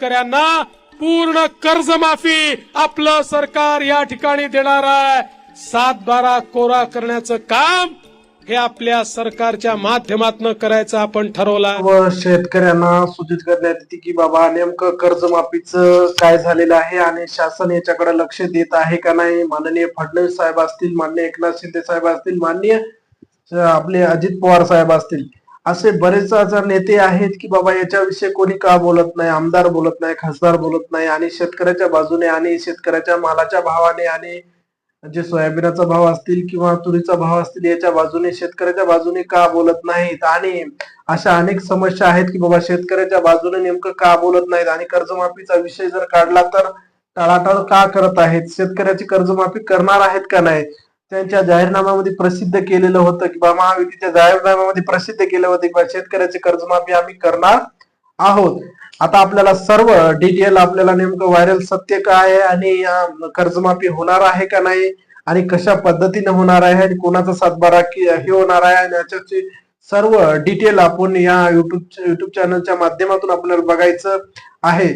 शेतकऱ्यांना पूर्ण कर्जमाफी आपलं सरकार या ठिकाणी देणार आहे. सात बारा कोरा करण्याचं काम हे आपल्या सरकारच्या माध्यमातून करायचं आपण ठरवलं व शेतकऱ्यांना सूचित करण्यात येते की बाबा नेमकं कर्जमाफीचं काय झालेलं आहे आणि शासन याच्याकडे लक्ष देत आहे का नाही? माननीय फडणवीस साहेब असतील माननीय एकनाथ शिंदे साहेब असतील माननीय आपले अजित पवार साहेब असतील. असे बरेच आता नेते आहेत की बाबा याच्याविषयी कोणी का बोलत नाही आमदार बोलत नाही खासदार बोलत नाही आणि शेतकऱ्याच्या बाजूने आणि शेतकऱ्याच्या मालाच्या भावाने आणि जे सोयाबीनाचा भाव असतील किंवा तुरीचा भाव असतील याच्या बाजूने शेतकऱ्याच्या बाजूने का बोलत नाहीत? आणि अशा अनेक समस्या आहेत की बाबा शेतकऱ्याच्या बाजूने नेमकं का बोलत नाहीत? आणि कर्जमाफीचा विषय जर काढला तर टाळाटाळ का करत आहेत? शेतकऱ्याची कर्जमाफी करणार आहेत का नाही? त्यांच्या जाहीरनाम्यामध्ये प्रसिद्ध केलेलं होतं की बा महायुतीच्या जाहीरनाम्यामध्ये प्रसिद्ध केलं होतं की शेतकऱ्याचे कर्जमाफी आम्ही करणार आहोत. आता आपल्याला सर्व डिटेल आपल्याला नेमकं व्हायरल सत्य काय आहे आणि कर्जमाफी होणार आहे का नाही आणि कशा पद्धतीने होणार आहे आणि कोणाचा सातबारा की हे होणार आहे आणि याच्याची सर्व डिटेल आपण या युट्यूब युट्यूब चॅनलच्या माध्यमातून आपल्याला बघायचं आहे.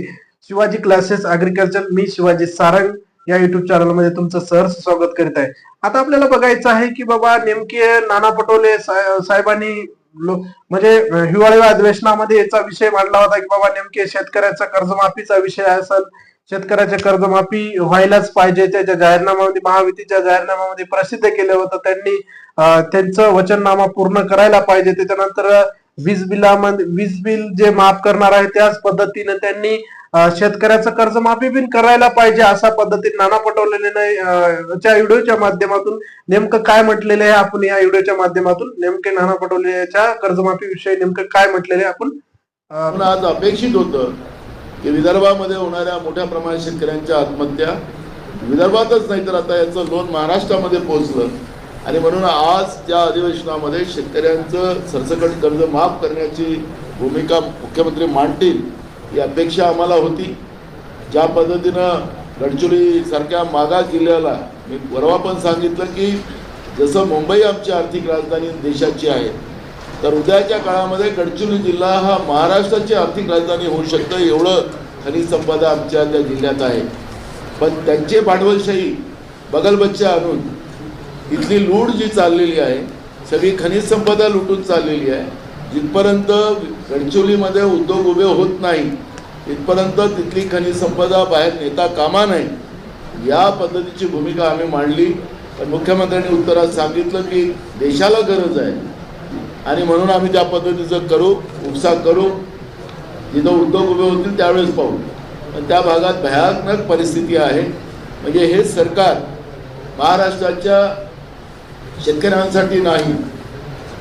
शिवाजी क्लासेस अग्रिकल्चर मी शिवाजी सारंग. या युट्यूब चॅनलमध्ये तुमचं सहर्ष स्वागत करीत आहे. आता आपल्याला बघायचं आहे की बाबा नेमके नाना पटोले साहेबांनी म्हणजे हिवाळी अधिवेशनामध्ये याचा विषय मांडला होता की बाबा नेमके शेतकऱ्याचा कर्जमाफीचा विषय असेल शेतकऱ्याच्या कर्जमाफी व्हायलाच पाहिजे त्याच्या जाहीरनाम्यामध्ये महायुतीच्या जाहीरनाम्यामध्ये प्रसिद्ध केलं होतं. त्यांनी त्यांचं वचननामा पूर्ण करायला पाहिजे. त्याच्यानंतर वीज बिलामध्ये वीज बिल जे माफ करणार आहे त्याच पद्धतीने त्यांनी शेतकऱ्याचं कर्जमाफी बिन करायला पाहिजे अशा पद्धतीने नाना पटोलेने च्या व्हिडिओच्या माध्यमातून नेमकं काय म्हटलेलं आहे आपण या व्हिडिओच्या माध्यमातून? नेमके नाना पटोलेच्या कर्जमाफी विषयी नेमकं काय म्हटलेलं आहे आपण? आज अपेक्षित होतं की विदर्भामध्ये होणाऱ्या मोठ्या प्रमाणात शेतकऱ्यांच्या आत्महत्या विदर्भातच नाही तर आता याचं लोन महाराष्ट्रामध्ये पोहोचलं. आणि म्हणून आज त्या अधिवेशनामध्ये शेतकऱ्यांचं सरसकट कर्ज माफ करण्याची भूमिका मुख्यमंत्री मांडतील ही अपेक्षा आम्हाला होती. ज्या पद्धतीनं गडचिरोलीसारख्या मागास जिल्ह्याला मी परवा पण सांगितलं की जसं मुंबई आमची आर्थिक राजधानी देशाची आहे तर उद्याच्या काळामध्ये गडचिरोली जिल्हा हा महाराष्ट्राची आर्थिक राजधानी होऊ शकतं एवढं खनिज संपदा आमच्या त्या जिल्ह्यात आहे. पण त्यांचे भांडवलशाही बगलबच्चे आणून इथली लूट जी चाललेली आहे सगळी खनिज संपदा लुटून चाललेली आहे जिथपर्यंत गडचिरोलीमध्ये उद्योग उभे होत नाही तिथपर्यंत तिथली खनिज संपदा बाहेर नेता कामा नये या पद्धतीची भूमिका आम्ही मांडली. पण मुख्यमंत्र्यांनी उत्तरात सांगितलं की देशाला गरज आहे. आणि म्हणून आम्ही त्या पद्धतीचं करू उपसा करू. जिथं उद्योग उभे होतील त्यावेळेस पाहू. पण त्या भागात भयानक परिस्थिती आहे. म्हणजे हे सरकार महाराष्ट्राच्या शेतकऱ्यांसाठी नाही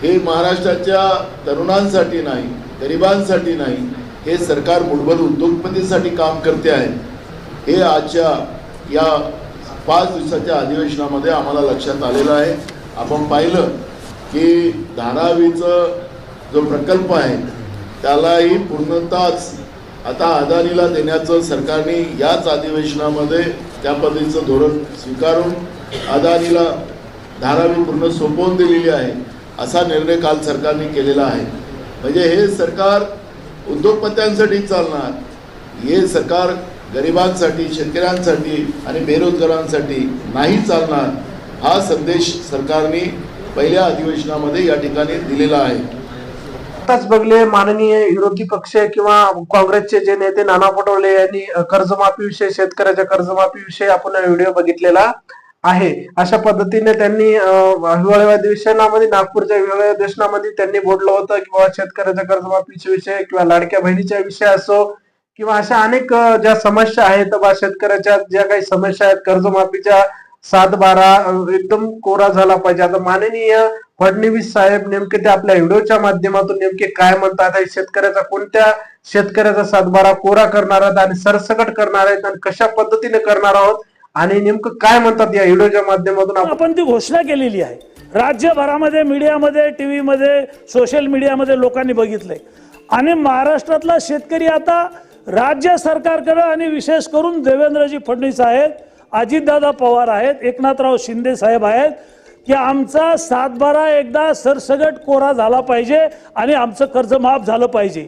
हे महाराष्ट्राच्या तरुणांसाठी नाही गरिबांसाठी नाही हे सरकार मूलभूत उद्योगपतीसाठी काम करते आहे. हे आजच्या या पाच दिवसाच्या अधिवेशनामध्ये आम्हाला लक्षात आलेलं आहे. आपण पाहिलं की धारावीचं जो प्रकल्प आहे त्यालाही पूर्णताच आता अदानीला देण्याचं सरकारने याच अधिवेशनामध्ये त्या पद्धतीचं धोरण स्वीकारून अदानीला धारावी पूर्ण सोपवून दिलेली आहे. असा निर्णय काल सरकारने केलेला आहे. म्हणजे हे सरकार उद्योगपत्यांसाठी चालणार. हे सरकार गरिबांसाठी शेतकऱ्यांसाठी आणि बेरोजगारांसाठी नाही चालणार हा संदेश सरकारने पहिल्या अधिवेशनामध्ये या ठिकाणी दिलेला आहे. आताच बघले माननीय विरोधी पक्ष किंवा काँग्रेसचे जे नेते नाना पटोले यांनी कर्जमाफीविषयी शेतकऱ्याच्या कर्जमाफीविषयी आपण व्हिडिओ बघितलेला. आहे. अशा पद्धतीने त्यांनी अ, अधिवेशनामध्ये नागपूरच्या हिवाळ्या अधिवेशनामध्ये त्यांनी बोललं होतं किंवा शेतकऱ्याच्या कर्जमाफीचे विषय किंवा लाडक्या बहिणीच्या विषय असो किंवा अशा अनेक ज्या समस्या आहेत बा शेतकऱ्याच्या ज्या काही समस्या आहेत कर्जमाफीच्या सात बारा एकदम कोरा झाला पाहिजे. आता माननीय फडणवीस साहेब नेमके ते आपल्या व्हिडिओच्या माध्यमातून नेमके काय म्हणतात शेतकऱ्याचा कोणत्या शेतकऱ्याचा सातबारा कोरा करणार आहेत आणि सरसकट करणार आहेत आणि कशा पद्धतीने करणार आहोत आणि नेमकं काय म्हणतात या व्हिडिओच्या माध्यमातून आपण ती घोषणा केलेली आहे. राज्यभरामध्ये मीडियामध्ये टी व्हीमध्ये सोशल मीडियामध्ये लोकांनी बघितलंय. आणि महाराष्ट्रातला शेतकरी आता राज्य सरकारकडे आणि विशेष करून देवेंद्रजी फडणवीस आहेत अजितदादा पवार आहेत एकनाथराव शिंदे साहेब आहेत की आमचा सातबारा एकदा सरसगट कोरा झाला पाहिजे आणि आमचं कर्ज माफ झालं पाहिजे.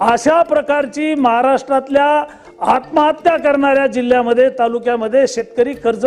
अशा प्रकारची महाराष्ट्रातल्या आत्महत्या करणाऱ्या जिल्ह्यामध्ये तालुक्यामध्ये शेतकरी कर्ज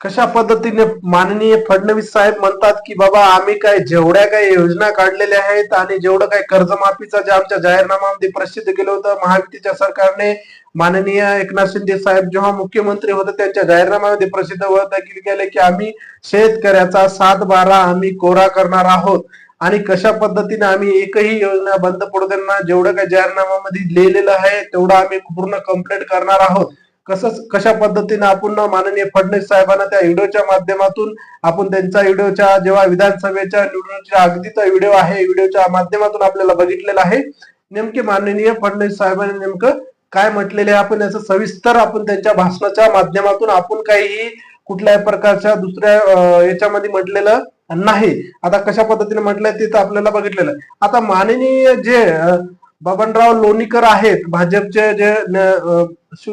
कशा पद्धतीने माननीय फडणवीस साहेब म्हणतात की बाबा आम्ही काय जेवढ्या काही योजना काढलेल्या आहेत आणि जेवढं काही कर्जमाफीचा जे आमच्या जाहीरनामामध्ये प्रसिद्ध केलं होतं महायुतीच्या सरकारने माननीय एकनाथ शिंदे साहेब जेव्हा मुख्यमंत्री होते त्यांच्या जाहीरनाम्यामध्ये प्रसिद्ध होत गेले की आम्ही शेतकऱ्याचा सात बारा आम्ही कोरा करणार आहोत. आणि कशा पद्धतीने आम्ही एकही योजना बंद पडताना जेवढं काही जाहीरनाम्यामध्ये लिहिलेलं आहे तेवढं आम्ही पूर्ण कंप्लीट करणार आहोत. कसं कशा पद्धतीने आपण माननीय फडणवीस साहेबांना त्या व्हिडिओच्या माध्यमातून आपण त्यांचा व्हिडिओच्या जेव्हा विधानसभेच्या निवडणुकीच्या अगदीचा व्हिडिओ आहे व्हिडिओच्या माध्यमातून आपल्याला बघितलेला आहे. नेमके माननीय फडणवीस साहेबांनी नेमकं काय म्हटलेले आपण याचं सविस्तर आपण त्यांच्या भाषणाच्या माध्यमातून आपण काहीही कुठल्याही प्रकारच्या दुसऱ्या याच्यामध्ये म्हटलेलं नाही आता कशा पद्धतीने म्हटलंय ते तर आपल्याला बघितलेलं आहे. आता माननीय जे बबनराव लोणीकर आहेत भाजपचे जे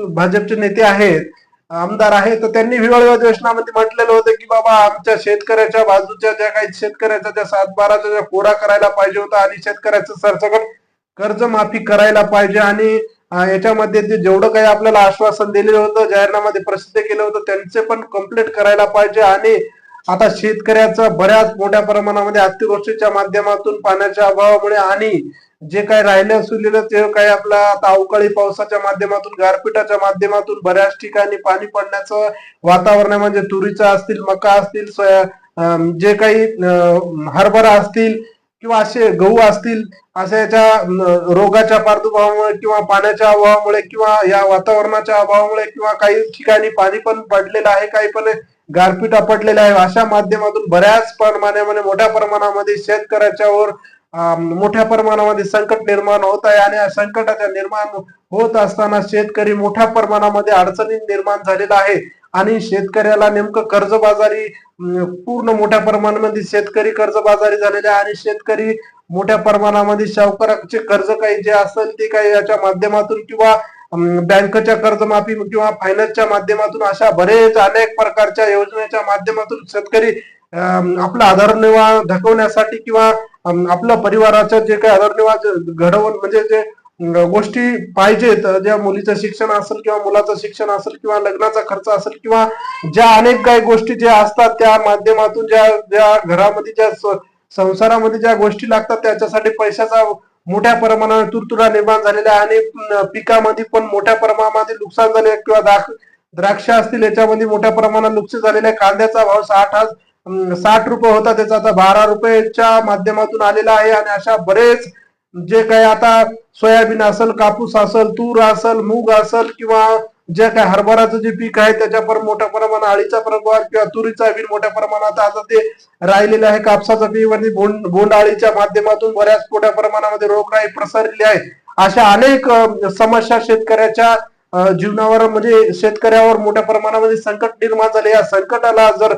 भाजपचे नेते आहेत आमदार आहेत तर त्यांनी हिवाळी अधिवेशनामध्ये म्हटलेलं होतं की बाबा आमच्या शेतकऱ्याच्या बाजूच्या ज्या काही शेतकऱ्याच्या ज्या सातबाराच्या ज्या कोरा करायला पाहिजे होता आणि शेतकऱ्याचं सरसकट कर्जमाफी करायला पाहिजे आणि याच्यामध्ये ते जेवढं काही आपल्याला आश्वासन दिलेलं होतं जाहीरनामध्ये प्रसिद्ध केलं होतं त्यांचे पण कंप्लीट करायला पाहिजे आणि आता शेतकऱ्याचं बऱ्याच मोठ्या प्रमाणामध्ये अतिवृष्टीच्या माध्यमातून पाण्याच्या अभावामुळे आणि जे काही राहिलं असलेलं ते काही आपला आता अवकाळी पावसाच्या माध्यमातून गारपिटाच्या माध्यमातून बऱ्याच ठिकाणी पाणी पडण्याचं वातावरण म्हणजे तुरीचा असतील मका असतील सोया जे काही हरभरा असतील किंवा असे गहू असतील अशा याच्या रोगाच्या प्रादुर्भावामुळे किंवा पाण्याच्या अभावामुळे किंवा या वातावरणाच्या अभावामुळे किंवा काही ठिकाणी पाणी पण पडलेलं आहे काही पण गारपीट पडलेल्या आहे. अशा माध्यमातून बऱ्याच प्रमाणामध्ये म्हणजे मोठ्या प्रमाणामध्ये शेतकऱ्याच्यावर मोठ्या प्रमाणामध्ये संकट निर्माण होत आहे आणि या संकटाच्या निर्माण होत असताना शेतकरी मोठ्या प्रमाणामध्ये अडचणी निर्माण झालेला आहे. आणि शेतकऱ्याला नेमकं कर्जबाजारी पूर्ण मोठ्या प्रमाणामध्ये शेतकरी कर्जबाजारी झालेले आहे आणि शेतकरी मोठ्या प्रमाणामध्ये सावकाराचे कर्ज काही जे असेल ते काही याच्या माध्यमातून किंवा बँकच्या कर्जमाफी किंवा फायनान्सच्या माध्यमातून अशा बरेच अनेक प्रकारच्या योजनेच्या माध्यमातून शेतकरी आपला आधारनिर्वाह ढकवण्यासाठी किंवा आपल्या परिवाराचं जे काही आधारनिर्वाह घडवून म्हणजे जे गोष्टी पाहिजेत ज्या मुलीचं शिक्षण असेल किंवा मुलाचं शिक्षण असेल किंवा लग्नाचा खर्च असेल किंवा ज्या अनेक काही गोष्टी ज्या असतात त्या माध्यमातून ज्या ज्या घरामध्ये ज्या संसारामध्ये ज्या गोष्टी लागतात त्याच्यासाठी पैशाचा मोठ्या प्रमाणावर तुरतुरा निर्माण झालेला आहे आणि पिकामध्ये पण मोठ्या प्रमाणामध्ये नुकसान झाले किंवा द्राक्ष द्राक्ष असतील याच्यामध्ये मोठ्या प्रमाणात नुकसान झालेलं आहे. कांद्याचा भाव साठ आज साठ रुपये होता. त्याचा आता बारा रुपयाच्या माध्यमातून आलेला आहे. आणि अशा बरेच जे काही आता सोयाबीन असेल कापूस असेल तूर असेल मूग असेल किंवा जे काही हरभराचं जे पीक आहे त्याच्यावर मोठ्या प्रमाणात आळीचा प्रभाव किंवा तुरीचा बी मोठ्या प्रमाणात आता ते राहिलेलं आहे. कापसाचा बी वरती बोंड आळीच्या माध्यमातून बऱ्याच मोठ्या प्रमाणामध्ये रोगराई प्रसरलेली आहे. अशा अनेक समस्या शेतकऱ्याच्या जीवनावर म्हणजे शेतकऱ्यावर मोठ्या प्रमाणामध्ये संकट निर्माण झाले. या संकटाला जर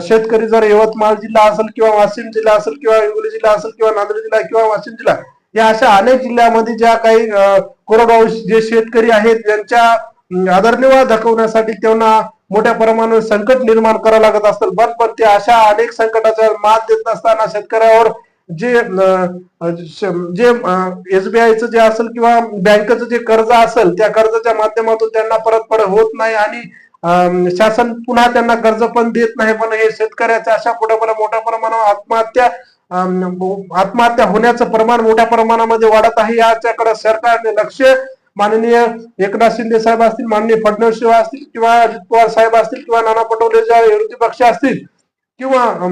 शेतकरी जर यवतमाळ जिल्हा असेल किंवा वाशिम जिल्हा असेल किंवा हिंगोली जिल्हा असेल किंवा नांदेड जिल्हा किंवा वाशिम जिल्हा या अशा अनेक जिल्ह्यामध्ये ज्या काही कोरडवाहू जे शेतकरी आहेत त्यांच्या अं, आदरनिर्वाह दाखवण्यासाठी त्यांना मोठ्या प्रमाणात संकट निर्माण करावं लागत असतं. पण पण ते अशा अनेक संकटाचा मात देत असताना शेतकऱ्यावर जे जे एसबीआयचं जे असेल किंवा बँकेचं जे कर्ज असेल त्या कर्जाच्या माध्यमातून त्यांना परतफेड होत नाही आणि अं, शासन पुन्हा त्यांना कर्ज पण देत नाही. पण हे शेतकऱ्याच्या अशा कुठे मोठ्या प्रमाणावर आत्महत्या आत्महत्या होण्याचं प्रमाण मोठ्या प्रमाणामध्ये वाढत आहे. याच्याकडे सरकारने लक्ष माननीय एकनाथ शिंदे साहेब असतील माननीय फडणवीस साहेब असतील किंवा अजित पवार साहेब असतील किंवा नाना पटोले ज्या विरोधी पक्ष असतील किंवा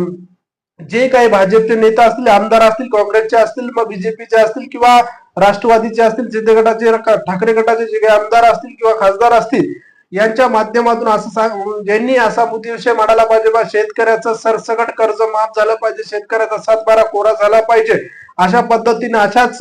जे काही भाजपचे नेता असतील आमदार असतील काँग्रेसचे असतील मग बीजेपीचे असतील किंवा राष्ट्रवादीचे असतील शिंदे गटाचे ठाकरे गटाचे जे काही आमदार असतील किंवा खासदार असतील यांच्या माध्यमातून असं सांग ज्यांनी असा मुद्देविषय मांडायला पाहिजे बा शेतकऱ्याचं सरसकट कर्ज माफ झालं पाहिजे शेतकऱ्याचा सातबारा कोरा झाला पाहिजे अशा पद्धतीने अशाच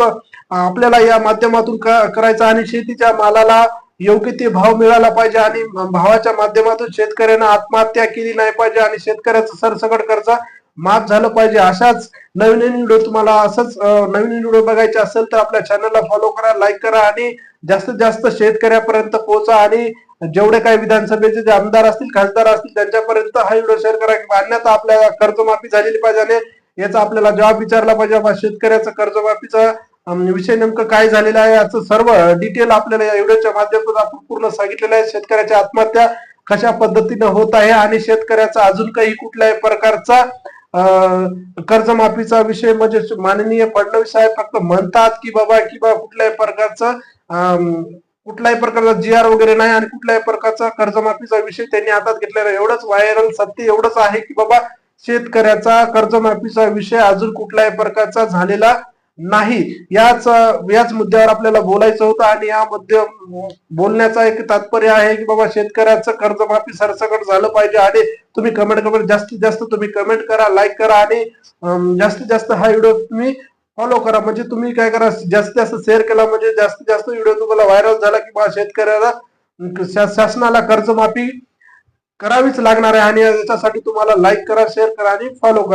आपल्याला या माध्यमातून करायचा करायचं आणि शेतीच्या मालाला योग्य ते भाव मिळाला पाहिजे आणि भावाच्या माध्यमातून शेतकऱ्यांना आत्महत्या केली नाही पाहिजे आणि शेतकऱ्याचं सरसकट कर्ज माफ झालं पाहिजे. अशाच नवीन नवीन व्हिडिओ तुम्हाला असंच नवीन व्हिडिओ बघायचे असेल तर आपल्या चॅनलला फॉलो करा लाईक करा आणि जास्तीत जास्त शेतकऱ्यापर्यंत पोहोचा आणि जेवढे काही विधानसभेचे जे आमदार असतील खासदार असतील त्यांच्यापर्यंत हा व्हिडिओ शेअर करा. अन्यथा आपल्याला कर्जमाफी झालेली पाहिजे आणि याचा आपल्याला जवाब विचारला पाहिजे. बा शेतकऱ्याचं कर्जमाफीचा विषय नेमकं काय झालेलं आहे याचं सर्व डिटेल आपल्याला या व्हिडिओच्या माध्यमातून आपण पूर्ण सांगितलेलं आहे. शेतकऱ्याच्या आत्महत्या कशा पद्धतीनं होत आहे आणि शेतकऱ्याचा अजून काही कुठल्याही प्रकारचा कर्जमाफीचा विषय म्हणजे माननीय फडणवीस साहेब फक्त म्हणतात की बाबा किंवा कुठल्याही प्रकारचा कुठल्याही प्रकारचा जी आर वगैरे नाही आणि कुठल्याही प्रकारचा कर्जमाफीचा विषय त्यांनी हातात घेतलेला एवढंच व्हायरल सत्य एवढंच आहे की बाबा शेतकऱ्याचा कर्जमाफीचा विषय अजून कुठल्याही प्रकारचा झालेला नाही. याच याच मुद्द्यावर आपल्याला बोलायचं होतं आणि या मुद्दे बोलण्याचा एक तात्पर्य आहे की बाबा शेतकऱ्याचं कर्जमाफी सरसकट झालं पाहिजे आणि तुम्ही कमेंट कमेंट जास्तीत जास्त तुम्ही कमेंट करा लाईक करा आणि जास्तीत जास्त हा व्हिडिओ तुम्ही फॉलो करा. म्हणजे तुम्ही काय करा जास्तीत जास्त शेअर केला म्हणजे जास्तीत जास्त व्हिडिओ तुम्हाला व्हायरल झाला की बा शेतकऱ्याला शा- शासनाला कर्जमाफी करावीच लागणार आहे आणि याच्यासाठी तुम्हाला लाईक करा शेअर करा आणि फॉलो करा.